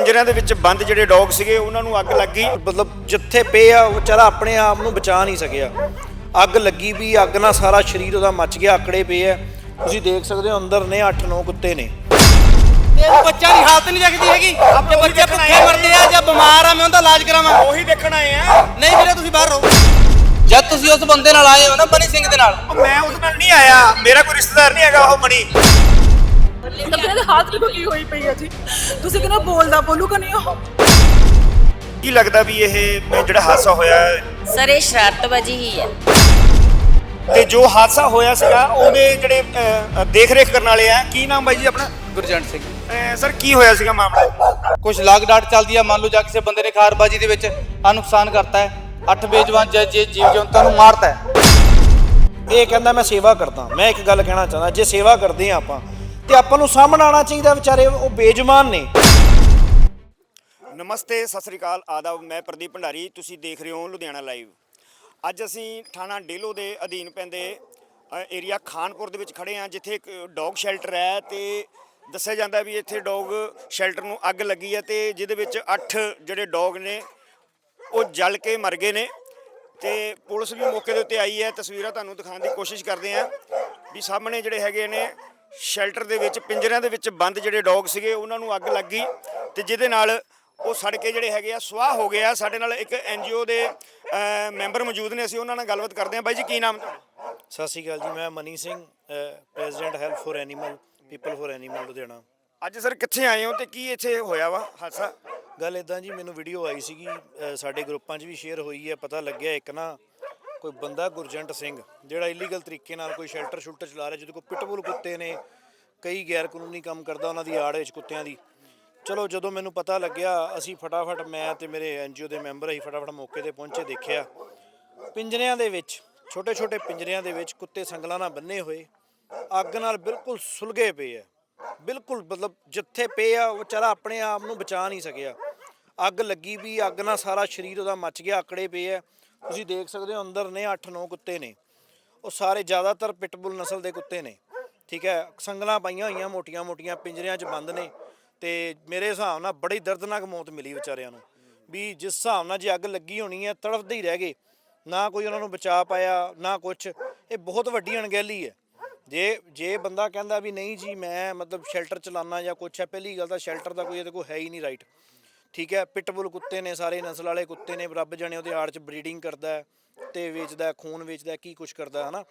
ਪਿੰਜਰਿਆਂ ਦੇ ਵਿੱਚ ਬੰਦ ਜਿਹੜੇ ਡੌਗ ਸੀਗੇ ਉਹਨਾਂ ਨੂੰ ਅੱਗ ਲੱਗ। ਗਈ ਮਤਲਬ ਜਿੱਥੇ ਪਏ ਆ ਉਹ ਵਿਚਾਰਾ ਆਪਣੇ ਆਪ ਨੂੰ ਬਚਾ ਨਹੀਂ ਸਕਿਆ। ਅੱਗ ਲੱਗੀ ਵੀ ਅੱਗ ਨਾਲ ਸਾਰਾ ਸਰੀਰ ਉਹਦਾ ਮੱਚ ਗਿਆ ਆਕੜੇ ਪਏ ਆ। ਤੁਸੀਂ ਦੇਖ ਸਕਦੇ ਹੋ ਅੰਦਰ ਨੇ 8-9 ਕੁੱਤੇ ਨੇ। ਇਹ ਬੱਚਾ ਦੀ ਹਾਲਤ ਨਹੀਂ ਦੇਖਦੀ ਹੈਗੀ। ਜੇ ਬੱਚੇ ਭੁੱਖੇ ਮਰਦੇ ਆ ਜਾਂ ਬਿਮਾਰ ਆ ਮੈਂ ਉਹਦਾ ਇਲਾਜ ਕਰਾਵਾਂ। ਉਹੀ ਦੇਖਣ ਆਏ ਆ। ਨਹੀਂ ਵੀਰੇ ਤੁਸੀਂ ਬਾਹਰ ਰਹੋ। ਜਦ ਤੁਸੀਂ ਉਸ ਬੰਦੇ ਨਾਲ ਆਏ ਹੋ ਨਾ ਮਨੀ ਸਿੰਘ ਦੇ ਨਾਲ। ਮੈਂ ਉਹਦੇ ਨਾਲ ਨਹੀਂ ਆਇਆ। ਮੇਰਾ ਕੋਈ ਰਿਸ਼ਤੇਦਾਰ ਨਹੀਂ ਹੈਗਾ ਉਹ ਮਣੀ ਕੱਪੜੇ ਦੇ ਹੱਥ ਦੇਖੋ ਕੀ ਹੋਈ ਪਈ ਹੈ ਜੀ? ਤੁਸੀਂ ਕਿਹਨਾਂ ਬੋਲਦਾ ਬੋਲੂਗਾ ਨਹੀਂ ਉਹ? ਕੀ ਲੱਗਦਾ ਵੀ ਇਹ ਜਿਹੜਾ ਹਾਦਸਾ ਹੋਇਆ ਸਰ ਇਹ ਸ਼ਰਾਰਤਬਾਜ਼ੀ ਹੀ ਹੈ। ਤੇ ਜੋ ਹਾਦਸਾ ਹੋਇਆ ਸੀਗਾ ਉਹਦੇ ਜਿਹੜੇ ਅ, ਅ, ਦੇਖ ਰੇਖ ਕਰਨ ਵਾਲੇ ਆ ਕੀ ਨਾਮ ਬਾਈ ਜੀ ਆਪਣਾ? ਗੁਰਜੰਟ ਸਿੰਘ। ਅ, ਸਰ ਕੀ ਹੋਇਆ ਸੀਗਾ ਮਾਮਲਾ? ਕੁਝ ਲਾਗ ਡਾਟ ਚੱਲਦੀ ਆ ਮੰਨ ਲਓ ਜਾਂ ਕਿਸੇ ਬੰਦੇ ਨੇ ਖਾਰਬਾਜੀ ਦੇ ਵਿੱਚ ਆ ਨੁਕਸਾਨ ਕਰਤਾ ਹੈ ਅੱਠ ਬੇਜਵਾਨ ਜ- ਜੇ ਜੀਵ ਜੰਤਾਂ ਨੂੰ ਮਾਰਤਾ ਹੈ। ਇਹ ਕਹਿੰਦਾ ਮੈਂ ਸੇਵਾ ਕਰਦਾ। ਮੈਂ ਇੱਕ ਗੱਲ ਕਹਿਣਾ ਚਾਹੁੰਦਾ ਜੇ ਸੇਵਾ ਕਰਦੇ ਆ ਆਪਾਂ ਤੇ ਆਪਾਂ ਨੂੰ ਸਾਹਮਣਾ ਆਉਣਾ ਚਾਹੀਦਾ ਵਿਚਾਰੇ, ਉਹ ਬੇਜਮਾਨ ਨੇ। ਨਮਸਤੇ, ਸਤਿ ਸ੍ਰੀ ਅਕਾਲ, ਆਦਾਬ, ਮੈਂ ਪ੍ਰਦੀਪ ਭੰਡਾਰੀ, ਤੁਸੀਂ ਦੇਖ ਰਹੇ ਹੋ ਲੁਧਿਆਣਾ ਲਾਈਵ। ਅੱਜ ਅਸੀਂ ਥਾਣਾ ਡੇਲੋ ਦੇ ਅਧੀਨ ਪੈਂਦੇ ਏਰੀਆ ਖਾਨਪੁਰ ਦੇ ਵਿੱਚ ਖੜੇ ਹਾਂ, ਜਿੱਥੇ ਇੱਕ ਡੌਗ ਸ਼ੈਲਟਰ ਹੈ ਤੇ ਦੱਸਿਆ ਜਾਂਦਾ ਵੀ ਇੱਥੇ ਡੌਗ ਸ਼ੈਲਟਰ ਨੂੰ ਅੱਗ ਲੱਗੀ ਹੈ ਤੇ ਜਿਹਦੇ ਵਿੱਚ 8 ਜਿਹੜੇ ਡੌਗ ਨੇ, ਉਹ ਜਲ ਕੇ ਮਰ ਗਏ ਨੇ ਤੇ ਪੁਲਿਸ ਵੀ ਮੌਕੇ ਦੇ ਉੱਤੇ ਆਈ ਹੈ। ਤਸਵੀਰਾਂ ਤੁਹਾਨੂੰ ਦਿਖਾਉਣ ਦੀ ਕੋਸ਼ਿਸ਼ ਕਰਦੇ ਹਾਂ ਵੀ ਸਾਹਮਣੇ ਜਿਹੜੇ ਹੈਗੇ ਨੇ ਸ਼ੈਲਟਰ ਦੇ ਵਿੱਚ ਪਿੰਜਰਿਆਂ ਦੇ ਵਿੱਚ ਬੰਦ ਜਿਹੜੇ ਡੌਗ ਸੀਗੇ ਉਹਨਾਂ ਨੂੰ ਅੱਗ ਲੱਗ ਗਈ ਤੇ ਜਿਹਦੇ ਨਾਲ ਉਹ ਸੜ ਕੇ ਜਿਹੜੇ ਹੈਗੇ ਆ ਸਵਾਹ ਹੋ ਗਏ ਆ। ਸਾਡੇ ਨਾਲ ਇੱਕ ਐਨਜੀਓ ਦੇ ਮੈਂਬਰ ਮੌਜੂਦ ਨੇ ਅਸੀਂ ਉਹਨਾਂ ਨਾਲ ਗੱਲਬਾਤ ਕਰਦੇ ਹਾਂ। ਬਾਈ ਜੀ ਕੀ ਨਾਮ ਤੁਹਾਡਾ? ਸਤਿ ਸ਼੍ਰੀ ਅਕਾਲ ਜੀ ਮੈਂ Mani Singh president help for animal people for animal Ludhiana. ਅੱਜ ਸਰ ਕਿੱਥੇ ਆਏ ਹੋ ਤੇ ਕੀ ਇੱਥੇ ਹੋਇਆ ਵਾ ਹਾਦਸਾ? ਗੱਲ ਇਦਾਂ ਜੀ ਮੈਨੂੰ ਵੀਡੀਓ ਆਈ ਸੀਗੀ ਸਾਡੇ ਗਰੁੱਪਾਂ 'ਚ ਵੀ ਸ਼ੇਅਰ ਹੋਈ ਹੈ ਪਤਾ ਲੱਗਿਆ ਇੱਕ ਨਾ ਕੋਈ ਬੰਦਾ ਗੁਰਜੰਟ ਸਿੰਘ, ਜਿਹੜਾ ਇਲੀਗਲ ਤਰੀਕੇ ਨਾਲ ਕੋਈ ਸ਼ੈਲਟਰ ਸ਼ੁਲਟਰ ਚਲਾ ਰਿਹਾ, ਜਿਹਦੇ ਕੋਲ ਪਿਟਬੁਲ ਕੁੱਤੇ ਨੇ, ਕਈ ਗੈਰ ਕਾਨੂੰਨੀ ਕੰਮ ਕਰਦਾ ਉਹਨਾਂ ਦੀ ਆੜ ਵਿੱਚ ਕੁੱਤਿਆਂ ਦੀ। ਚਲੋ, ਜਦੋਂ ਮੈਨੂੰ ਪਤਾ ਲੱਗਿਆ, ਅਸੀਂ ਫਟਾਫਟ ਮੈਂ ਤੇ ਮੇਰੇ ਐਨਜੀਓ ਦੇ ਮੈਂਬਰ ਅਸੀਂ ਫਟਾਫਟ ਮੌਕੇ ਤੇ ਪਹੁੰਚੇ, ਦੇਖਿਆ। ਪਿੰਜਰਿਆਂ ਦੇ ਵਿੱਚ ਛੋਟੇ ਛੋਟੇ ਪਿੰਜਰਿਆਂ ਦੇ ਵਿੱਚ ਕੁੱਤੇ ਸੰਗਲਾਂ ਨਾਲ ਬੰਨੇ ਹੋਏ, ਅੱਗ ਨਾਲ ਬਿਲਕੁਲ ਸੁਲਗੇ ਪਏ ਆ। ਬਿਲਕੁਲ, ਮਤਲਬ ਜਿੱਥੇ ਪਏ ਆ, ਉਹ ਵਿਚਾਰਾ ਆਪਣੇ ਆਪ ਨੂੰ ਬਚਾ ਨਹੀਂ ਸਕਿਆ। ਅੱਗ ਲੱਗੀ ਵੀ, ਅੱਗ ਨਾਲ ਸਾਰਾ ਸਰੀਰ ਉਹਦਾ ਮੱਚ ਗਿਆ, ਆਕੜੇ ਪਏ ਆ। ਤੁਸੀਂ ਦੇਖ ਸਕਦੇ ਹੋ ਅੰਦਰ ਨੇ 8-9 ਕੁੱਤੇ ਨੇ। ਉਹ ਸਾਰੇ ਜ਼ਿਆਦਾਤਰ ਪਿਟਬੁਲ ਨਸਲ ਦੇ ਕੁੱਤੇ ਨੇ। ਠੀਕ ਹੈ, ਸੰਗਲਾਂ ਪਾਈਆਂ ਹੋਈਆਂ ਮੋਟੀਆਂ-ਮੋਟੀਆਂ ਪਿੰਜਰਿਆਂ 'ਚ ਬੰਦ ਨੇ ਤੇ ਮੇਰੇ ਹਿਸਾਬ ਨਾਲ ਬੜੀ ਦਰਦਨਾਕ ਮੌਤ ਮਿਲੀ ਵਿਚਾਰਿਆਂ ਨੂੰ। ਵੀ ਜਿਸ ਹਿਸਾਬ ਨਾਲ ਜੇ ਅੱਗ ਲੱਗੀ ਹੋਣੀ ਹੈ, ਤੜਫਦੇ ਹੀ ਰਹਿ ਗਏ। ਨਾ ਕੋਈ ਉਹਨਾਂ ਨੂੰ ਬਚਾ ਪਾਇਆ, ਨਾ ਕੁਝ ਇਹ ਬਹੁਤ ਵੱਡੀ ਅਣਗਹਿਲੀ ਹੈ। ਜੇ ਜੇ ਬੰਦਾ ਕਹਿੰਦਾ ਵੀ ਨਹੀਂ ਜੀ, ਮੈਂ ਮਤਲਬ ਸ਼ੈਲਟਰ ਚਲਾਨਾ ਜਾਂ ਕੁਛ ਹੈ, ਪਹਿਲੀ ਗੱਲ ਤਾਂ ਸ਼ੈਲਟਰ ਦਾ ਕੋਈ ਇਹਦੇ ਕੋਲ ਹੈ ਹੀ ਨਹੀਂ ਰਾਈਟ ਠੀਕ ਹੈ ਪਿਟਬੁਲ ਕੁੱਤੇ ਨੇ ਸਾਰੇ, ਨਸਲ ਵਾਲੇ ਕੁੱਤੇ ਨੇ, ਰੱਬ ਜਾਣੇ ਉਹਦੇ ਆੜ ਚ ਬਰੀਡਿੰਗ ਕਰਦਾ ਹੈ ਤੇ ਵੇਚਦਾ ਖੂਨ ਵੇਚਦਾ ਕੀ ਕੁਛ ਕਰਦਾ ਹੈ, ਹਨਾ?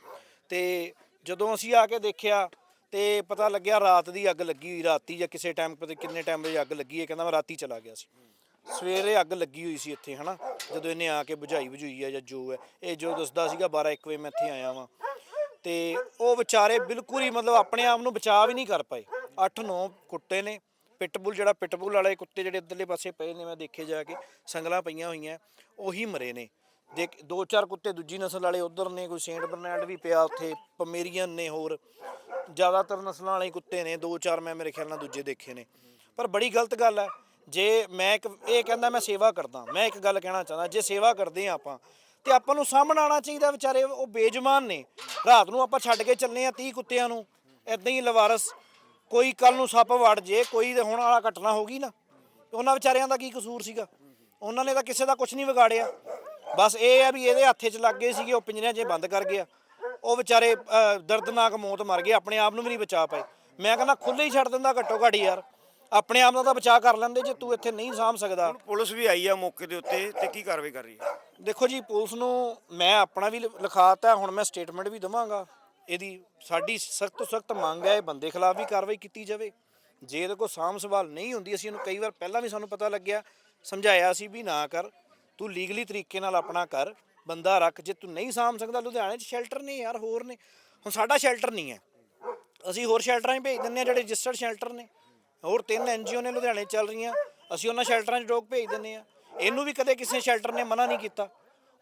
ਤੇ ਜਦੋਂ ਅਸੀਂ ਆ ਕੇ ਦੇਖਿਆ ਤੇ ਪਤਾ ਲੱਗਿਆ ਰਾਤ ਦੀ ਅੱਗ ਲੱਗੀ ਹੋਈ, ਰਾਤੀ ਜਾਂ ਕਿਸੇ ਟਾਈਮ ਪਤਾ ਕਿੰਨੇ ਟਾਈਮ ਵਜੇ ਅੱਗ ਲੱਗੀ ਹੈ, ਕਹਿੰਦਾ ਮੈਂ ਰਾਤੀ ਚਲਾ ਗਿਆ ਸੀ। ਸਵੇਰੇ ਅੱਗ ਲੱਗੀ ਹੋਈ ਸੀ ਇੱਥੇ, ਹਨਾ? ਜਦੋਂ ਇਹਨੇ ਆ ਕੇ ਬੁਝਾਈ ਬੁਝਾਈ ਹੈ ਜਾਂ ਜੋ ਹੈ, ਇਹ ਜੋ ਦੱਸਦਾ ਸੀਗਾ 12 1 ਵਜੇ ਮੈਂ ਇੱਥੇ ਆਇਆ ਵਾਂ। ਤੇ ਉਹ ਵਿਚਾਰੇ ਬਿਲਕੁਲ ਹੀ ਮਤਲਬ ਆਪਣੇ ਆਪ ਨੂੰ ਬਚਾਅ ਵੀ ਨਹੀਂ ਕਰ ਪਾਏ। 8-9 ਕੁੱਤੇ ਨੇ ਪਿਟਬੁਲ ਜਿਹੜਾ ਪਿਟਬੁਲ ਵਾਲੇ ਕੁੱਤੇ ਜਿਹੜੇ ਇੱਧਰਲੇ ਪਾਸੇ ਪਏ ਨੇ, ਮੈਂ ਦੇਖੇ ਜਾ ਕੇ, ਸੰਗਲਾਂ ਪਈਆਂ ਹੋਈਆਂ, ਉਹੀ ਮਰੇ ਨੇ। ਦੇਖ, ਦੋ ਚਾਰ ਕੁੱਤੇ ਦੂਜੀ ਨਸਲ ਵਾਲੇ ਉਧਰ ਨੇ, ਕੋਈ ਸੇਂਟ ਬਰਨੈਂਡ ਵੀ ਪਿਆ ਉੱਥੇ, ਪਮੇਰੀਅਨ ਨੇ ਹੋਰ। ਜ਼ਿਆਦਾਤਰ ਨਸਲਾਂ ਵਾਲੇ ਕੁੱਤੇ ਨੇ, ਦੋ ਚਾਰ ਮੈਂ ਮੇਰੇ ਖਿਆਲ ਨਾਲ ਦੂਜੇ ਦੇਖੇ ਨੇ। ਪਰ ਬੜੀ ਗਲਤ ਗੱਲ ਹੈ, ਜੇ ਮੈਂ ਇੱਕ, ਇਹ ਕਹਿੰਦਾ ਮੈਂ ਸੇਵਾ ਕਰਦਾ, ਮੈਂ ਇੱਕ ਗੱਲ ਕਹਿਣਾ ਚਾਹੁੰਦਾ, ਜੇ ਸੇਵਾ ਕਰਦੇ ਆ ਆਪਾਂ, ਤੇ ਆਪਾਂ ਨੂੰ ਸਾਹਮਣੇ ਆਉਣਾ ਚਾਹੀਦਾ ਵਿਚਾਰੇ, ਉਹ ਬੇਜਮਾਨ ਨੇ। ਰਾਤ ਨੂੰ ਆਪਾਂ ਛੱਡ ਕੇ ਚੱਲੇ ਆ 30 ਕੁੱਤਿਆਂ ਨੂੰ ਐਦਾਂ ਹੀ ਲਵਾਰਸ ਕੋਈ ਕੱਲ ਨੂੰ ਸੱਪ ਵੜ ਜੇ ਕੋਈ ਤੇ ਹੁਣ ਵਾਲਾ ਘਟਨਾ ਹੋ ਗਈ ਨਾ ਤੇ ਉਹਨਾਂ ਵਿਚਾਰਿਆਂ ਦਾ ਕੀ ਕਸੂਰ ਸੀਗਾ? ਉਹਨਾਂ ਨੇ ਤਾਂ ਕਿਸੇ ਦਾ ਕੁਝ ਨਹੀਂ ਵਿਗਾੜਿਆ। ਬਸ ਇਹ ਆ ਵੀ ਇਹਦੇ ਹੱਥੇ 'ਚ ਲੱਗ ਗਏ ਸੀਗੇ ਉਹ ਪਿੰਜਰਿਆਂ 'ਚ ਬੰਦ ਕਰ ਗਿਆ। ਉਹ ਵਿਚਾਰੇ ਦਰਦਨਾਕ ਮੌਤ ਮਰ ਗਏ ਆਪਣੇ ਆਪ ਨੂੰ ਵੀ ਨਹੀਂ ਬਚਾ ਪਾਏ। ਮੈਂ ਕਹਿੰਦਾ ਖੁੱਲੇ ਹੀ ਛੱਡ ਦਿੰਦਾ ਘੱਟੋ ਘੱਟ ਯਾਰ। ਆਪਣੇ ਆਪ ਦਾ ਤਾਂ ਬਚਾਅ ਕਰ ਲੈਂਦੇ ਜੇ ਤੂੰ ਇੱਥੇ ਨਹੀਂ ਸਾਂਭ ਸਕਦਾ। ਪੁਲਿਸ ਵੀ ਆਈ ਆ ਮੌਕੇ ਦੇ ਉੱਤੇ ਤੇ ਕੀ ਕਾਰਵਾਈ ਕਰ ਰਹੀ ਹੈ ਦੇਖੋ ਜੀ ਪੁਲਿਸ ਨੂੰ ਮੈਂ ਆਪਣਾ ਵੀ ਲਿਖਾਤਾ ਹੁਣ ਮੈਂ ਸਟੇਟਮੈਂਟ ਵੀ ਦਵਾਂਗਾ। ਇਹਦੀ ਸਾਡੀ ਸਖਤ ਤੋਂ ਸਖਤ ਮੰਗ ਹੈ ਇਹ ਬੰਦੇ ਖਿਲਾਫ ਵੀ ਕਾਰਵਾਈ ਕੀਤੀ ਜਾਵੇ। ਜੇ ਇਹਦੇ ਕੋਲ ਸਾਂਭ ਸੰਭਾਲ ਨਹੀਂ ਹੁੰਦੀ, ਅਸੀਂ ਇਹਨੂੰ ਕਈ ਵਾਰ ਪਹਿਲਾਂ ਵੀ ਸਾਨੂੰ ਪਤਾ ਲੱਗਿਆ, ਸਮਝਾਇਆ ਸੀ ਵੀ ਨਾ ਕਰ, ਤੂੰ ਲੀਗਲੀ ਤਰੀਕੇ ਨਾਲ ਆਪਣਾ ਕਰ, ਬੰਦਾ ਰੱਖ, ਜੇ ਤੂੰ ਨਹੀਂ ਸਾਂਭ ਸਕਦਾ, ਲੁਧਿਆਣੇ 'ਚ ਸ਼ੈਲਟਰ ਨੇ ਯਾਰ, ਹੋਰ ਨੇ। ਹੁਣ ਸਾਡਾ ਸ਼ੈਲਟਰ ਨਹੀਂ ਹੈ। ਅਸੀਂ ਹੋਰ ਸ਼ੈਲਟਰਾਂ 'ਚ ਭੇਜ ਦਿੰਦੇ ਆ ਜਿਹੜੇ ਰਜਿਸਟਰਡ ਸ਼ੈਲਟਰ ਨੇ। ਹੋਰ ਤਿੰਨ ਐਨਜੀਓ ਨੇ ਲੁਧਿਆਣੇ 'ਚ ਚੱਲ ਰਹੀਆਂ, ਅਸੀਂ ਉਹਨਾਂ ਸ਼ੈਲਟਰਾਂ 'ਚ ਡੋਗ ਭੇਜ ਦਿੰਦੇ ਆ ਇਹਨੂੰ ਵੀ ਕਦੇ ਕਿਸੇ ਸ਼ੈਲਟਰ ਨੇ ਮਨਾ ਨਹੀਂ ਕੀਤਾ।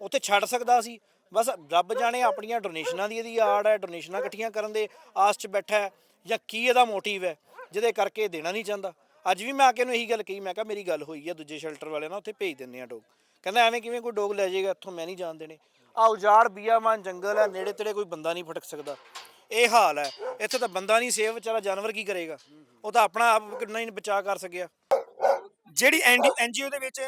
ਉੱਥੇ ਛੱਡ ਸਕਦਾ ਸੀ। ਬਸ ਰੱਬ ਜਾਣੇ ਆਪਣੀਆਂ ਡੋਨੇਸ਼ਨਾਂ ਦੀ ਇਹਦੀ ਆੜ ਹੈ ਡੋਨੇਸ਼ਨਾਂ ਇਕੱਠੀਆਂ ਕਰਨ ਦੇ ਆਸ 'ਚ ਬੈਠਾ ਹੈ ਜਾਂ ਕੀ ਇਹਦਾ ਮੋਟਿਵ ਹੈ, ਜਿਹਦੇ ਕਰਕੇ ਦੇਣਾ ਨਹੀਂ ਚਾਹੁੰਦਾ। ਅੱਜ ਵੀ ਮੈਂ ਆ ਕੇ ਇਹਨੂੰ ਇਹੀ ਗੱਲ ਕਹੀ, ਮੈਂ ਕਿਹਾ ਮੇਰੀ ਗੱਲ ਹੋਈ ਹੈ ਦੂਜੇ ਸ਼ੈਲਟਰ ਵਾਲਿਆਂ ਨਾਲ, ਉੱਥੇ ਭੇਜ ਦਿੰਦੇ ਆ ਡੋਗ। ਕਹਿੰਦਾ ਐਵੇਂ ਕਿਵੇਂ ਕੋਈ ਡੋਗ ਲੈ ਜਾਏਗਾ, ਇੱਥੋਂ ਮੈਂ ਨਹੀਂ ਜਾਣ ਦੇਣੇ। ਆ ਉਜਾੜ ਬੀਆਮਾਨ ਜੰਗਲ ਹੈ, ਨੇੜੇ ਤੇੜੇ ਕੋਈ ਬੰਦਾ ਨਹੀਂ ਫਟਕ ਸਕਦਾ। ਇਹ ਹਾਲ ਹੈ, ਇੱਥੇ ਤਾਂ ਬੰਦਾ ਨਹੀਂ ਸੇਵ, ਵਿਚਾਰਾ ਜਾਨਵਰ ਕੀ ਕਰੇਗਾ? ਉਹ ਤਾਂ ਆਪਣਾ ਆਪ ਕਿੰਨਾ ਹੀ ਬਚਾਅ ਕਰ ਸਕਿਆ। ਜਿਹੜੀ ਐਨਜੀਓ ਦੇ ਵਿੱਚ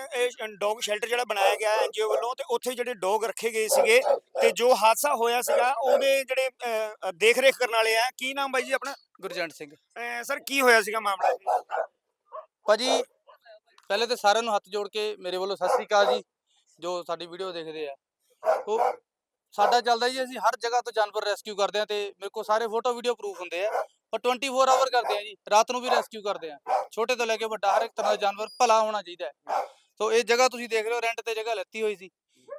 ਡੌਗ ਸ਼ੈਲਟਰ ਜਿਹੜਾ ਬਣਾਇਆ ਗਿਆ ਐਨਜੀਓ ਵੱਲੋਂ ਤੇ ਉੱਥੇ ਜਿਹੜੇ ਡੌਗ ਰੱਖੇ ਗਏ ਸੀਗੇ ਤੇ ਜੋ ਹਾਦਸਾ ਹੋਇਆ ਸੀਗਾ ਉਹਦੇ ਜਿਹੜੇ ਦੇਖ ਰੇਖ ਕਰਨ ਵਾਲੇ ਆ ਕੀ ਨਾਮ ਬਾਈ ਜੀ ਆਪਣਾ? ਗੁਰਜੰਟ ਸਿੰਘ। ਸਰ ਕੀ ਹੋਇਆ ਸੀਗਾ ਮਾਮਲਾ? ਭਾਜੀ ਪਹਿਲੇ ਤੇ ਸਾਰਿਆਂ ਨੂੰ ਹੱਥ ਜੋੜ ਕੇ ਮੇਰੇ ਵੱਲੋਂ ਸਤਿ ਸ੍ਰੀ ਅਕਾਲ ਜੀ ਜੋ ਸਾਡੀ ਵੀਡੀਓ ਦੇਖਦੇ ਆ। ਉਹ ਸਾਡਾ ਚੱਲਦਾ ਜੀ ਅਸੀਂ ਹਰ ਜਗ੍ਹਾ ਤੋਂ ਜਾਨਵਰ ਰੈਸਕਿਊ ਕਰਦੇ ਆ ਤੇ ਮੇਰੇ ਕੋਲ ਸਾਰੇ ਫੋਟੋ ਵੀਡੀਓ ਪ੍ਰੂਫ ਹੁੰਦੇ ਆ। ਪਰ 24 ਆਵਰ ਕਰਦੇ ਆ ਜੀ, ਰਾਤ ਨੂੰ ਵੀ ਰੈਸਕਿਊ ਕਰਦੇ ਆ। ਛੋਟੇ ਤੋਂ ਲੈ ਕੇ ਵੱਡਾ, ਹਰ ਇੱਕ ਤਰ੍ਹਾਂ ਦਾ ਜਾਨਵਰ ਭਲਾ ਹੋਣਾ ਚਾਹੀਦਾ ਹੈ। ਸੋ ਇਹ ਜਗ੍ਹਾ ਤੁਸੀਂ ਦੇਖ ਰਹੇ ਹੋ ਰੈਂਟ ਤੇ ਜਗ੍ਹਾ ਲੱਤੀ ਹੋਈ ਸੀ।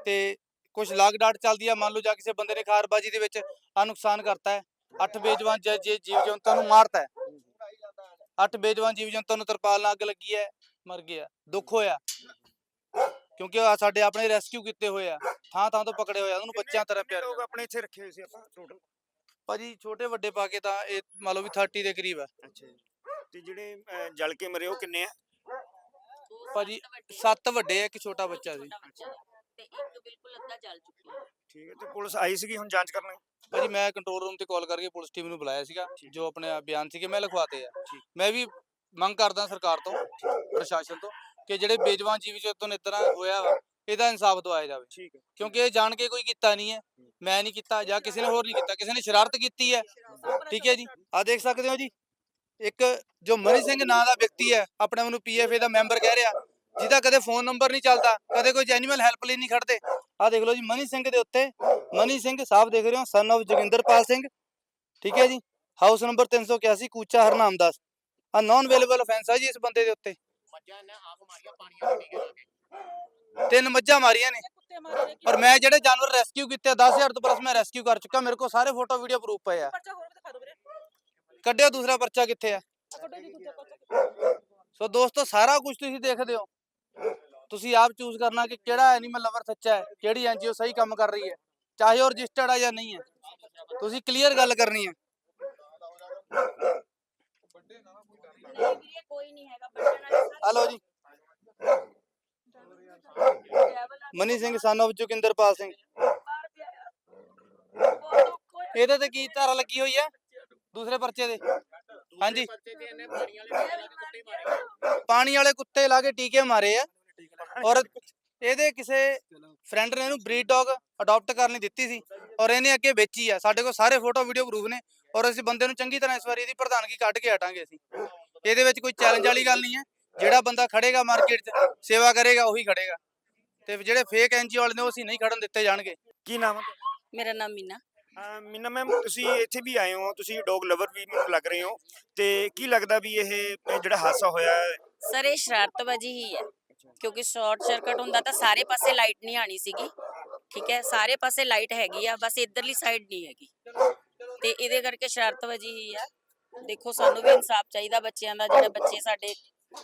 ਤੇ ਕੁਝ ਲਾਗ ਡਾਟ ਚੱਲਦੀ ਆ, ਮੰਨ ਲਓ ਜਾਂ ਕਿਸੇ ਬੰਦੇ ਨੇ ਖਾਰਬਾਜੀ ਦੇ ਵਿੱਚ ਆ ਨੁਕਸਾਨ ਕਰਤਾ ਹੈ। ਅੱਠ ਬੇਜਵਾਨ ਜੇ ਜੀਵ ਜੰਤੂਆਂ ਨੂੰ ਮਾਰਤਾ ਹੈ। ਅੱਠ ਬੇਜਵਾਨ ਜੀਵ ਜੰਤੂਆਂ ਨੂੰ ਤਰਪਾਲ ਨਾਲ ਅੱਗ ਲੱਗੀ ਹੈ, ਮਰ ਗਿਆ, ਦੁੱਖ ਹੋਇਆ। ਕਿਉਂਕਿ ਆਹ ਸਾਡੇ ਆਪਣੇ ਰੈਸਕਿਊ ਕੀਤੇ ਹੋਏ ਆ ਥਾਂ ਥਾਂ ਤੋਂ ਪਕੜੇ ਹੋਏ ਆ, ਉਹਨੂੰ ਬੱਚਿਆਂ ਤਰ੍ਹਾਂ ਪਿਆਰ ਲੋਕ ਆਪਣੇ ਇੱਥੇ ਰੱਖੇ ਹੋਏ ਸੀ ਆਪਾਂ ਟੋਟਲ ਭਾਜੀ ਛੋਟੇ ਵੱਡੇ ਪਾ ਕੇ ਤਾਂ ਇਹ ਮੰਨ ਲਓ ਵੀ 30 ਦੇ ਕਰੀਬ ਆ। ਅੱਛਾ ਜੀ। ਤੇ ਜਿਹੜੇ ਅਹ, ਜਲ ਕੇ ਮਰੇ ਉਹ ਕਿੰਨੇ ਆ? ਭਾਜੀ ਸੱਤ ਵੱਡੇ ਆ ਇੱਕ ਛੋਟਾ ਬੱਚਾ ਸੀ। ਤੇ ਇੱਕ ਬਿਲਕੁਲ ਅੱਧਾ ਜਲ ਚੁੱਕੀ ਹੈ ਠੀਕ ਹੈ ਤੇ ਪੁਲਿਸ ਆਈ ਸੀਗੀ ਹੁਣ ਜਾਂਚ ਕਰਨ? ਭਾਜੀ ਮੈਂ ਕੰਟਰੋਲ ਰੂਮ ਤੇ ਕਾਲ ਕਰਕੇ ਪੁਲਿਸ ਟੀਮ ਨੂੰ ਬੁਲਾਇਆ ਸੀਗਾ ਜੋ ਆਪਣੇ ਆਹ ਬਿਆਨ ਸੀਗੇ ਮੈਂ ਲਿਖਵਾਤੇ ਆ। ਮੈਂ ਵੀ ਮੰਗ ਕਰਦਾ ਸਰਕਾਰ ਤੋਂ ਪ੍ਰਸ਼ਾਸਨ ਤੋਂ ਕਿ ਜਿਹੜੇ ਬੇਜਵਾਨ ਜੀਵ ਜੰਤੂ ਇਤਨਾ ਹੋਇਆ ਵਾ ਇਹਦਾ ਇਨਸਾਫ ਦਵਾਇਆ ਜਾਵੇ। ਠੀਕ ਹੈ। ਕਿਉਂਕਿ ਇਹ ਜਾਣ ਕੇ ਕੋਈ ਕੀਤਾ ਨਹੀਂ ਹੈ। ਮੈਂ ਨਹੀਂ ਕੀਤਾ ਜਾਂ ਕਿਸੇ ਨੇ ਹੋਰ ਨਹੀਂ ਕੀਤਾ ਕਿਸੇ ਨੇ ਸ਼ਰਾਰਤ ਕੀਤੀ ਹੈ। ਠੀਕ ਹੈ ਜੀ। ਆ ਦੇਖ ਸਕਦੇ ਹੋ ਜੀ ਇੱਕ ਜੋ ਮਨੀ ਸਿੰਘ ਨਾਂ ਦਾ ਵਿਅਕਤੀ ਹੈ ਆਪਣੇ ਆਪ ਨੂੰ ਪੀਐਫਏ ਦਾ ਮੈਂਬਰ ਕਹਿ ਰਿਹਾ ਜਿਹਦਾ ਕਦੇ ਫੋਨ ਨੰਬਰ ਨਹੀਂ ਚੱਲਦਾ ਕਦੇ ਕੋਈ ਐਨੀਮਲ ਹੈਲਪਲਾਈਨ ਨਹੀਂ ਖੜਦੇ। ਆ ਦੇਖ ਲਓ ਜੀ ਮਨੀ ਸਿੰਘ ਦੇ ਉੱਤੇ ਮਨੀ ਸਿੰਘ ਸਾਹਿਬ ਦੇਖ ਰਹੇ ਹੋ ਸਨ of ਜੋਗਿੰਦਰਪਾਲ ਸਿੰਘ। ਠੀਕ ਹੈ ਜੀ ਹਾਊਸ ਨੰਬਰ 381 ਕੂਚਾ ਹਰਨਾਮ ਦਾਸ ਆ ਨਾਨ ਅਵੇਲੇਬਲ ਅਫੈਂਸ ਹੈ ਜੀ ਇਸ ਬੰਦੇ ਦੇ ਉੱਤੇ। ਤਿੰਨ ਮੱਝਾਂ ਮਾਰੀਆਂ ਨੇ ਕੁੱਤੇ ਮਾਰੇ ਨੇ। ਔਰ ਮੈਂ ਜਿਹੜੇ ਜਾਨਵਰ ਰੈਸਕਿਊ ਕੀਤੇ ਆ, 10000 ਤੋਂ ਪਲੱਸ ਮੈਂ ਰੈਸਕਿਊ ਕਰ ਚੁੱਕਾ ਮੇਰੇ ਕੋਲ ਸਾਰੇ ਫੋਟੋ ਵੀਡੀਓ ਪ੍ਰੂਫ ਪਏ ਆ। ਪਰਚਾ ਹੋਰ ਵੀ ਦਿਖਾ ਦਿਓ ਵੀਰੇ। ਕੱਢਿਓ ਦੂਸਰਾ ਪਰਚਾ ਕਿੱਥੇ ਆ? ਆਹ ਕੱਢੋ ਜੀ ਦੂਜਾ ਪਰਚਾ ਸੋ ਦੋਸਤੋ ਸਾਰਾ ਕੁਝ ਤੁਸੀਂ ਦੇਖਦੇ ਹੋ। ਤੁਸੀਂ ਆਪ ਚੂਜ਼ ਕਰਨਾ ਕਿ ਕਿਹੜਾ ਐਨੀਮਲ ਲਵਰ ਸੱਚਾ ਹੈ ਕਿਹੜੀ ਐਨਜੀਓ ਸਹੀ ਕੰਮ ਕਰ ਰਹੀ ਹੈ ਚਾਹੇ ਉਹ ਰਜਿਸਟਰਡ ਆ ਜਾਂ ਨਹੀਂ ਹੈ। ਤੁਸੀਂ ਕਲੀਅਰ ਗੱਲ ਕਰਨੀ ਹੈ। ਨਹੀਂ ਵੀਰੇ ਕੋਈ ਨਹੀਂ ਹੈਗਾ ਬੱਚਿਆਂ ਨਾਲ ਹਲੋ ਜੀ। Mani Singh son of Jogindarpal Singh. ਇਹਦੇ ਤੇ ਕੀ ਧਾਰਾ ਲੱਗੀ ਹੋਈ ਹੈ? ਦੂਸਰੇ ਪਰਚੇ ਦੇ ਹਾਂਜੀ। ਪਾਣੀ ਵਾਲੇ ਕੁੱਤੇ ਲਾ ਕੇ ਟੀਕੇ ਮਾਰੇ ਆ। ਔਰ ਇਹਦੇ ਕਿਸੇ ਫਰੈਂਡ ਨੇ ਇਹਨੂੰ ਬਰੀਡ ਡੌਗ ਅਡਾਪਟ ਕਰਨ ਲਈ ਦਿੱਤੀ ਸੀ। ਔਰ ਇਹਨੇ ਅੱਗੇ ਵੇਚੀ ਆ। ਸਾਡੇ ਕੋਲ ਸਾਰੇ ਫੋਟੋ ਵੀਡੀਓ ਪ੍ਰੂਫ ਨੇ। ਔਰ ਅਸੀਂ ਬੰਦੇ ਨੂੰ ਚੰਗੀ ਤਰ੍ਹਾਂ ਇਸ ਵਾਰੀ ਇਹਦੀ ਪ੍ਰਧਾਨਗੀ ਕੱਢ ਕੇ ਹਟਾਂਗੇ ਅਸੀਂ। ਇਹਦੇ ਵਿੱਚ ਕੋਈ ਚੈਲੰਜ ਵਾਲੀ ਗੱਲ ਨਹੀਂ ਹੈ। ਜਿਹੜਾ ਬੰਦਾ ਖੜੇਗਾ ਮਾਰਕੀਟ 'ਚ, ਸੇਵਾ ਕਰੇਗਾ, ਉਹੀ ਖੜੇਗਾ। ਤੇ ਜਿਹੜੇ ਫੇਕ ਐਨਜੀਓ ਵਾਲੇ ਨੇ ਉਹ ਅਸੀਂ ਨਹੀਂ ਖੜਨ ਦਿੱਤੇ ਜਾਣਗੇ। ਕੀ ਨਾਮ ਹੈ ਤੁਹਾਡਾ? ਮੇਰਾ ਨਾਮ ਮੀਨਾ। ਅਹ ਮੀਨਾ ਮੈਮ ਤੁਸੀਂ ਇੱਥੇ ਵੀ ਆਏ ਹੋ ਤੁਸੀਂ ਡੌਗ ਲਵਰ ਵੀ ਮੈਨੂੰ ਲੱਗ ਰਹੇ ਹੋ। ਤੇ ਕੀ ਲੱਗਦਾ ਵੀ ਇਹ ਇਹ ਜਿਹੜਾ ਹਾਦਸਾ ਹੋਇਆ ਹੈ, ਸਰ ਇਹ ਸ਼ਰਾਰਤਬਾਜ਼ੀ ਹੀ ਹੈ। ਕਿਉਂਕਿ ਸ਼ਾਰਟ ਸਰਕਟ ਹੁੰਦਾ ਤਾਂ ਸਾਰੇ ਪਾਸੇ ਲਾਈਟ ਨਹੀਂ ਆਣੀ ਸੀਗੀ। ਠੀਕ ਹੈ ਸਾਰੇ ਪਾਸੇ ਲਾਈਟ ਹੈਗੀ ਆ ਬਸ ਇਧਰਲੀ ਸਾਈਡ ਨਹੀਂ ਹੈਗੀ। ਤੇ ਇਹਦੇ ਕਰਕੇ ਸ਼ਰਾਰਤਬਾਜ਼ੀ ਹੀ ਆ। ਦੇਖੋ ਸਾਨੂੰ ਵੀ ਇਨਸਾਫ ਚਾਹੀਦਾ ਬੱਚਿਆਂ ਦਾ ਜਿਹੜੇ ਬੱਚੇ ਸਾਡੇ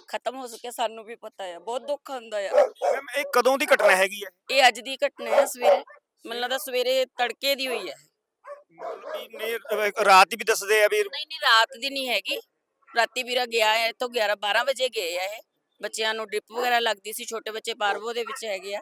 ਖਤਮ ਹੋ ਚੁੱਕੇ ਸਾਨੂੰ ਵੀ ਪਤਾ ਆ ਬਹੁਤ ਦੁੱਖ ਹੁੰਦਾ ਆ। ਮੈਮ ਇਹ ਕਦੋਂ ਦੀ ਘਟਨਾ ਹੈਗੀ ਹੈ ਇਹ ਅੱਜ ਦੀ ਘਟਨਾ ਹੈ ਸਵੇਰੇ ਮੈਨੂੰ ਲੱਗਦਾ ਸਵੇਰੇ ਤੜਕੇ ਦੀ ਹੋਈ ਹੈ ਨੇ ਰਾਤ ਦੀ ਵੀ ਦੱਸਦੇ ਆ ਵੀ ਨਹੀਂ ਨਹੀਂ ਰਾਤ ਦੀ ਨਹੀਂ ਹੈਗੀ। ਰਾਤੀ ਵੀਰਾ ਗਿਆ ਹੈ ਤੋਂ 11 12 ਵਜੇ ਗਏ ਆ ਇਹ। ਬੱਚਿਆਂ ਨੂੰ ਡ੍ਰਿਪ ਵਗੈਰਾ ਲੱਗਦੀ ਸੀ ਛੋਟੇ ਬੱਚੇ ਪਾਰਵੋ ਦੇ ਵਿੱਚ ਹੈਗੇ ਆ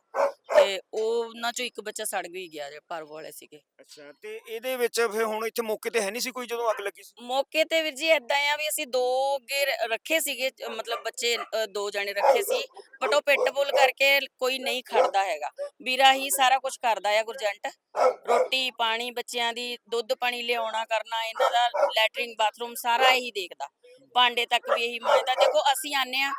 ਤੇ ਉਹ ਉਹਨਾਂ ਚੋਂ ਇੱਕ ਬੱਚਾ ਸੜ ਵੀ ਗਿਆ ਜੇ ਪਾਰਵੋ ਵਾਲੇ ਸੀਗੇ। ਅੱਛਾ ਤੇ ਇਹਦੇ ਵਿੱਚ ਫਿਰ ਹੁਣ ਇੱਥੇ ਮੌਕੇ ਤੇ ਹੈ ਨਹੀਂ ਸੀ ਕੋਈ ਜਦੋਂ ਅੱਗ ਲੱਗੀ ਸੀ? ਮੌਕੇ ਤੇ ਵੀਰ ਜੀ ਏਦਾਂ ਆ ਵੀ ਅਸੀਂ ਦੋ ਅੱਗੇ ਰ- ਰੱਖੇ ਸੀਗੇ ਅ, ਮਤਲਬ ਬੱਚੇ ਅ, ਦੋ ਜਣੇ ਰੱਖੇ ਸੀ ਬਟ ਉਹ ਪਿੱਟ ਬੁੱਲ ਕਰਕੇ ਕੋਈ ਨਹੀਂ ਖੜਦਾ ਹੈਗਾ। ਵੀਰਾ ਹੀ ਸਾਰਾ ਕੁਝ ਕਰਦਾ ਆ ਗੁਰਜੰਟ ਰੋਟੀ ਪਾਣੀ ਬੱਚਿਆਂ ਦੀ ਦੁੱਧ ਪਾਣੀ ਲਿਆਉਣਾ ਕਰਨਾ ਇਹਨਾਂ ਦਾ ਲੈਟਰਿੰਗ ਬਾਥਰੂਮ ਸਾਰਾ ਇਹੀ ਦੇਖਦਾ। ਭਾਂਡੇ ਤੱਕ ਵੀ ਇਹੀ ਮਾਂਜਦਾ। ਦੇਖੋ ਅਸੀਂ ਆਨੇ ਆ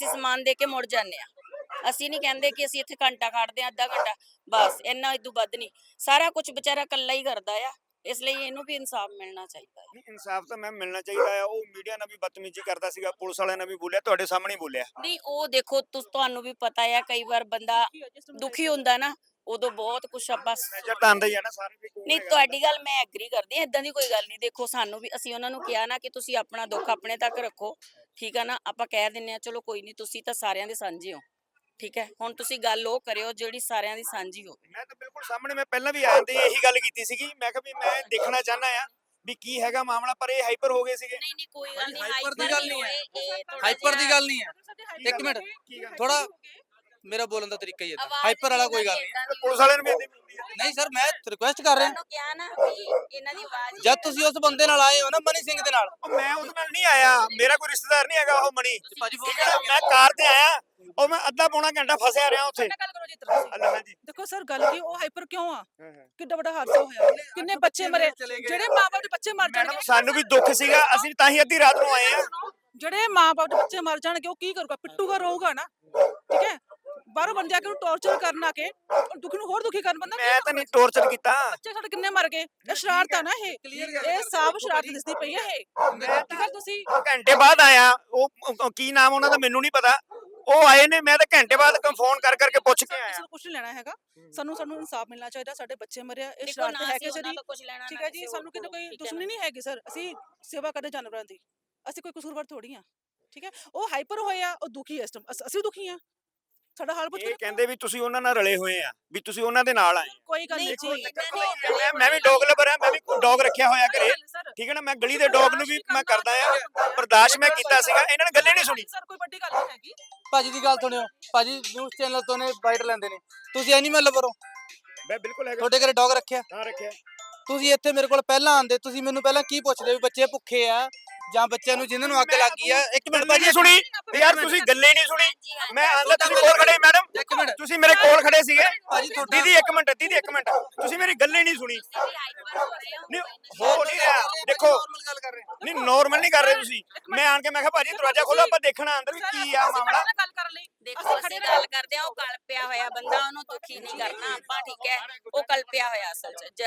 ਅਸੀਂ ਸਮਾਨ ਦੇ ਕੇ ਮੁੜ ਜਾਂਦੇ ਆ ਅਸੀਂ ਨਹੀਂ ਕਹਿੰਦੇ ਕਿ ਅਸੀਂ ਇੱਥੇ ਘੰਟਾ ਕੱਢਦੇ ਆ ਅੱਧਾ ਘੰਟਾ। ਬਸ ਇੰਨਾ ਇਦੋਂ ਵੱਧ ਨਹੀਂ। ਸਾਰਾ ਕੁਝ ਵਿਚਾਰਾ ਇਕੱਲਾ ਹੀ ਕਰਦਾ ਆ। ਇਸ ਲਈ ਇਹਨੂੰ ਵੀ ਇਨਸਾਫ ਮਿਲਣਾ ਚਾਹੀਦਾ ਹੈ ਨਹੀਂ ਇਨਸਾਫ ਤਾਂ ਮੈਮ ਮਿਲਣਾ ਚਾਹੀਦਾ ਹੈ ਉਹ ਮੀਡੀਆ ਨਾਲ ਵੀ ਬਦਤਮੀਜ਼ੀ ਕਰਦਾ ਸੀਗਾ ਪੁਲਿਸ ਵਾਲਿਆਂ ਨਾਲ ਵੀ ਬੋਲਿਆ ਤੁਹਾਡੇ ਸਾਹਮਣੇ ਹੀ ਬੋਲਿਆ। ਨਹੀਂ ਉਹ ਦੇਖੋ ਤੁਸ ਤੁਹਾਨੂੰ ਵੀ ਪਤਾ ਆ ਕਈ ਵਾਰ ਬੰਦਾ ਦੁਖੀ ਹੁੰਦਾ ਨਾ ਉਦੋਂ ਬਹੁਤ ਕੁਛ ਆਪਾਂ ਨਜ਼ਰ ਤਾਂ ਹੀ ਆ ਨਾ ਸਾਰੇ ਨਹੀਂ। ਤੁਹਾਡੀ ਗੱਲ ਮੈਂ ਐਗਰੀ ਕਰਦੀ ਹਾਂ ਇਦਾਂ ਦੀ ਕੋਈ ਗੱਲ ਨਹੀਂ। ਦੇਖੋ ਸਾਨੂੰ ਵੀ ਅਸੀਂ ਉਹਨਾਂ ਨੂੰ ਕਿਹਾ ਨਾ ਕਿ ਤੁਸੀਂ ਆਪਣਾ ਦੁੱਖ ਆਪਣੇ ਤੱਕ ਰੱਖੋ। ਠੀਕ ਆ ਨਾ? ਆਪਾਂ ਕਹਿ ਦਿੰਨੇ ਆ ਚਲੋ ਕੋਈ ਨਹੀਂ ਤੁਸੀਂ ਤਾਂ ਸਾਰਿਆਂ ਦੇ ਸਾਂਝੇ ਹੋ। ਠੀਕ ਹੈ? ਹੁਣ ਤੁਸੀਂ ਗੱਲ ਉਹ ਕਰਿਓ ਜਿਹੜੀ ਸਾਰਿਆਂ ਦੀ ਸਾਂਝੀ ਹੋਵੇ। ਮੈਂ ਤਾਂ ਬਿਲਕੁਲ ਸਾਹਮਣੇ ਮੈਂ ਪਹਿਲਾਂ ਵੀ ਆਇਆ ਤੇ ਇਹੀ ਗੱਲ ਕੀਤੀ ਸੀਗੀ। ਮੈਂ ਕਿਹਾ ਵੀ ਮੈਂ ਦੇਖਣਾ ਚਾਹਨਾ ਆ ਵੀ ਕੀ ਹੈਗਾ ਮਾਮਲਾ ਪਰ ਇਹ ਹਾਈਪਰ ਹੋ ਗਏ ਸੀਗੇ। ਨਹੀਂ ਨਹੀਂ ਕੋਈ ਗੱਲ ਨਹੀਂ ਹਾਈਪਰ ਦੀ ਗੱਲ ਨਹੀਂ ਹੈ। ਹੋਏ ਇਹ ਥੋੜ੍ਹਾ ਹਾਈਪਰ ਦੀ ਜਿਹਾ- ਗੱਲ ਨਹੀਂ ਹੈ। ਇੱਕ ਮਿੰਟ ਥੋੜਾ ਮੇਰਾ ਬੋਲਣ ਦਾ ਤਰੀਕਾ ਹੀ ਹੈ ਆਵਾਜ਼ ਹਾਈਪਰ ਵਾਲਾ ਕੋਈ ਗੱਲ ਨਹੀਂ ਪੁਲਿਸ ਵਾਲਿਆਂ ਨੂੰ ਮਿਲਦੀ ਹੈ ਨਹੀਂ ਸਰ ਮੈਂ ਰਿਕੁਐਸਟ ਕਰ ਰਿਹਾ। ਤੁਹਾਨੂੰ ਕਿਹਾ ਨਾ ਵੀ ਇਹਨਾਂ ਦੀ ਆਵਾਜ਼ ਹੀ ਜਦ ਤੁਸੀਂ ਉਸ ਬੰਦੇ ਨਾਲ ਆਏ ਹੋ ਨਾ ਮਨੀ ਸਿੰਘ ਦੇ ਨਾਲ। ਉਹ ਮੈਂ ਉਹਦੇ ਨਾਲ ਨਹੀਂ ਆਇਆ। ਮੇਰਾ ਕੋਈ ਰਿਸ਼ਤੇਦਾਰ ਨਹੀਂ ਹੈਗਾ ਉਹ ਮਣੀ ਭਾਜੀ ਠੀਕ ਹੈ ਨਾ? ਮੈਂ ਕਾਰ ਤੇ ਆਇਆ। ਉਹ ਮੈਂ ਅੱਧਾ ਪੌਣਾ ਘੰਟਾ ਫਸਿਆ ਰਿਹਾ ਉੱਥੇ। ਗੱਲ ਕਰੋ ਜੀ ਇੱਧਰ ਤੁਸੀਂ। ਅੱਲਾ ਹਾਂਜੀ। ਦੇਖੋ ਸਰ ਗੱਲ ਕੀ ਉਹ ਹਾਈਪਰ ਕਿਉਂ ਆ? ਕਿੱਡਾ ਵੱਡਾ ਹਾਦਸਾ ਹੋਇਆ। ਕਿੰਨੇ ਬੱਚੇ ਮਰੇ? ਜਿਹੜੇ ਮਾਪੇ ਦੇ ਬੱਚੇ ਮਰ ਮੈਡਮ ਜਾਣਗੇ। ਸਾਨੂੰ ਵੀ ਦੁੱਖ ਸੀਗਾ। ਅਸੀਂ ਤਾਂ ਹੀ ਅੱਧੀ ਰਾਤ ਨੂੰ ਆਏ ਆ। ਜਿਹੜੇ ਮਾਪੇ ਦੇ ਬੱਚੇ ਮਰ ਜਾਣਗੇ ਉਹ ਕੀ ਕਰੂਗਾ? ਪਿੱਟੂਗਾ ਰੋਊਗਾ ਨਾ। ਠੀਕ ਹੈ? ਬਾਹਰੋਂ ਬੰਦੇ ਆ ਕੇ ਟੌਰਚਰ ਕਰਨ ਆ ਕੇ ਦੁੱਖ ਨੂੰ ਹੋਰ ਦੁਖੀ ਕਰਨ ਬੰਦਾ ਕੀ ਮੈਂ ਤਾਂ ਨਹੀਂ ਟੌਰਚਰ ਕੀਤਾ। ਬੱਚੇ ਸਾਡੇ ਕਿੰਨੇ ਮਰ ਗਏ? ਇਹ ਸ਼ਰਾਰਤ ਆ ਨਾ ਇਹ। ਇਹ ਸਾਫ਼ ਸ਼ਰਾਰਤ ਦਿਸਦੀ ਪਈ ਹੈ ਇਹ। ਠੀਕ ਹੈ ਤੁਸੀਂ? ਘੰਟੇ ਬਾਅਦ ਆਇਆ ਉਹ ਕੀ ਨਾਮ ਉਹਨਾਂ ਦਾ ਮੈਨੂੰ ਨਹੀਂ ਪਤਾ। ਉਹ ਆਏ ਨੇ ਮੈਂ ਤਾਂ ਘੰਟੇ ਬਾਅਦ ਫੋਨ ਕਰ ਕਰਕੇ ਪੁੱਛ ਕੇ ਆਇਆ ਕਿਸੇ ਨੂੰ ਕੁਝ ਲੈਣਾ ਹੈਗਾ। ਸਾਨੂੰ ਸਾਨੂੰ ਇਨਸਾਫ ਮਿਲਣਾ ਚਾਹੀਦਾ ਸਾਡੇ ਬੱਚੇ ਮਰਿਆ ਇਹ ਸ਼ਰਾਰਤ ਹੈ ਉਹਨਾਂ ਤੋਂ ਕੁਝ ਲੈਣਾ ਠੀਕ ਹੈ ਜੀ ਸਾਨੂੰ ਕਿਤੇ ਤੋਂ, ਕੋਈ ਦੁਸ਼ਮਣੀ? ਨਹੀਂ ਹੈਗੀ ਸਰ। ਅਸੀਂ ਸੇਵਾ ਕਰਦੇ ਜਾਨਵਰਾਂ ਦੀ। ਅਸੀਂ ਕੋਈ ਕਸੂਰਵਾਰ ਥੋੜੀ ਆ। ਠੀਕ ਹੈ? ਉਹ ਹਾਈਪਰ ਹੋਇਆ ਉਹ ਦੁਖੀ ਹੈ ਇਸ ਟਾਈਮ ਅਸੀਂ ਦੁਖੀ ਆ। ਸਾਡਾ ਹਾਲ ਪੁੱਛ ਇਹ ਕਹਿੰਦੇ ਵੀ ਤੁਸੀਂ ਉਹਨਾਂ ਨਾਲ ਰਲੇ ਹੋਏ ਆ ਵੀ ਤੁਸੀਂ ਉਹਨਾਂ ਦੇ ਨਾਲ ਆਏ ਕੋਈ ਗੱਲ ਨਹੀਂ ਜੀ ਮੈਂ ਮੈਂ ਵੀ ਡੌਗ ਲਵਰ ਆ ਮੈਂ ਵੀ ਡੌਗ ਰੱਖਿਆ ਹੋਇਆ ਘਰੇ। ਠੀਕ ਹੈ ਨਾ? ਮੈਂ ਗਲੀ ਦੇ ਡੌਗ ਨੂੰ ਵੀ ਮੈਂ ਕਰਦਾ ਆ ਬਰਦਾਸ਼ਤ ਮੈਂ ਕੀਤਾ ਸੀਗਾ। ਇਹਨਾਂ ਨੇ ਗੱਲੇ ਨਹੀਂ ਸੁਣੀ। ਸਰ ਕੋਈ ਵੱਡੀ ਗੱਲ ਨਹੀਂ ਹੈਗੀ। ਭਾਜੀ ਦੀ ਗੱਲ ਸੁਣਿਓ। ਭਾਜੀ ਨਿਊਜ਼ ਚੈਨਲ ਤੋਂ ਨੇ ਬਾਈਟ ਲੈਂਦੇ ਨੇ। ਤੁਸੀਂ ਐਨੀਮਲ ਲਵਰ ਹੋ। ਮੈਂ ਬਿਲਕੁਲ ਹੈਗਾ। ਤੁਹਾਡੇ ਘਰੇ ਡੌਗ ਰੱਖਿਆ। ਹਾਂ ਰੱਖਿਆ। ਤੁਸੀਂ ਇੱਥੇ ਮੇਰੇ ਕੋਲ ਪਹਿਲਾਂ ਆਂਦੇ ਤੁਸੀਂ ਮੈਨੂੰ ਪਹਿਲਾਂ ਕੀ ਪੁੱਛਦੇ ਵੀ ਬੱਚੇ ਭੁੱਖੇ ਆ? ਜਾਂ ਬੱਚਿਆਂ ਨੂੰ ਜਿਨ੍ਹਾਂ ਨੂੰ ਅੱਗ ਲੱਗੀ ਆ ਇੱਕ ਮਿੰਟ ਗੱਲੇ ਭਾਜੀ ਸੁਣੀ। ਯਾਰ ਤੁਸੀਂ ਗੱਲੇ ਨਹੀਂ ਸੁਣੀ। ਮੈਂ ਆਂਦਾ ਤੁਸੀਂ ਕੋਲ ਖੜੇ ਮੈਡਮ। ਇੱਕ ਮਿੰਟ। ਤੁਸੀਂ ਮੇਰੇ ਕੋਲ ਖੜੇ ਸੀਗੇ। ਭਾਜੀ ਤੁਹਾਡਾ ਇੱਕ ਮਿੰਟ ਦੀਦੀ ਇੱਕ ਮਿੰਟ। ਤੁਸੀਂ ਮੇਰੀ ਗੱਲੇ ਨਹੀਂ ਸੁਣੀ। ਨਹੀਂ ਹੋ ਨਹੀਂ ਰਿਹਾ। ਦੇਖੋ। ਗੱਲ। ਨਹੀਂ ਨਾਰਮਲ ਨਹੀਂ ਕਰ ਰਹੇ ਤੁਸੀਂ। ਮੈਂ ਆਣ ਕੇ ਮੈਂ ਕਿਹਾ ਭਾਜੀ ਦਰਵਾਜ਼ਾ ਖੋਲੋ ਆਪਾਂ ਦੇਖਣਾ ਅੰਦਰ ਵੀ ਕੀ ਆ ਮਾਮਲਾ। ਗੱਲ ਲਈ। ਦੇਖੋ ਅਸੀਂ ਗੱਲ ਕਰਦੇ ਆ ਉਹ ਕਲਪਿਆ ਹੋਇਆ ਬੰਦਾ ਉਹਨੂੰ ਦੁਖੀ ਨਹੀਂ ਕਰਨਾ ਆਪਾਂ ਠੀਕ ਹੈ? ਉਹ ਕਲਪਿਆ ਹੋਇਆ ਅਸਲ ਚ।